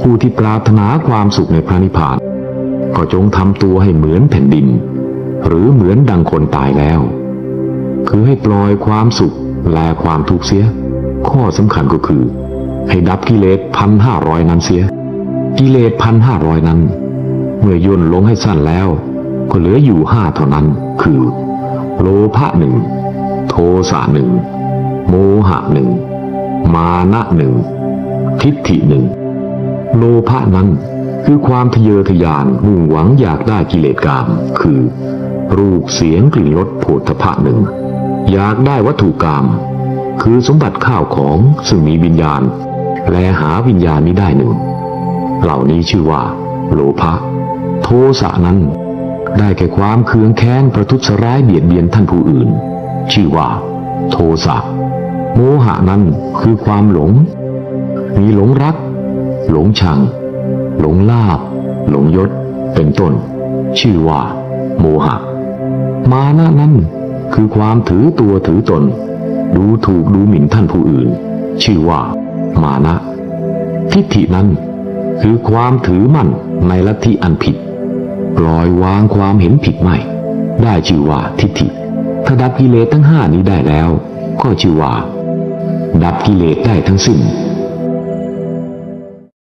ผู้ที่ปรารถนาความสุขในพระนิพพาน ก็จงทำตัวให้เหมือนแผ่นดิน หรือเหมือนดังคนตายแล้ว คือให้ปล่อยความสุขและความทุกข์เสีย ข้อสำคัญก็คือ ให้ดับกิเลสพันห้าร้อยนั้นเสีย กิเลสพันห้าร้อยนั้น เมื่อย่นลงให้สั้นแล้ว ก็เหลืออยู่ห้าเท่านั้น คือ โลภะหนึ่งโทสะหนึ่งโมหะหนึ่งมานะหนึ่ง ทิฏฐิหนึ่ง โลภะนั้นคือความทะเยอทะยานมุ่งหวังอยากได้กิเลสกาม คือ รูปเสียงกลิ่นรสโผฏฐะหนึ่ง อยากได้วัตถุกรรมคือสมบัติข้าวของซึ่งมีวิญญาณ และหาวิญญาณนี้ได้หนึ่ง เหล่านี้ชื่อว่า โลภะโทสะนั้น ได้แก่ความเคืองแค้นประทุษร้ายเบียดเบียนท่านผู้อื่น ชื่อว่า โทสะโมหะนั้นคือความหลง มีหลงรัก หลงชัง หลงลาบ หลงยศ เป็นต้น ชื่อว่า โมหะ มานะนั้นคือความถือตัวถือตน ดูถูกดูหมิ่นท่านผู้อื่น ชื่อว่า มานะ ทิฏฐินั้น คือความถือมั่นในลัทธิอันผิดปล่อยวางความเห็นผิดไม่ ได้ชื่อว่าทิฏฐิ ถ้าดับกิเลสทั้งห้านี้ได้แล้ว ก็ชื่อว่า ดับกิเลสได้ทั้งสิ้น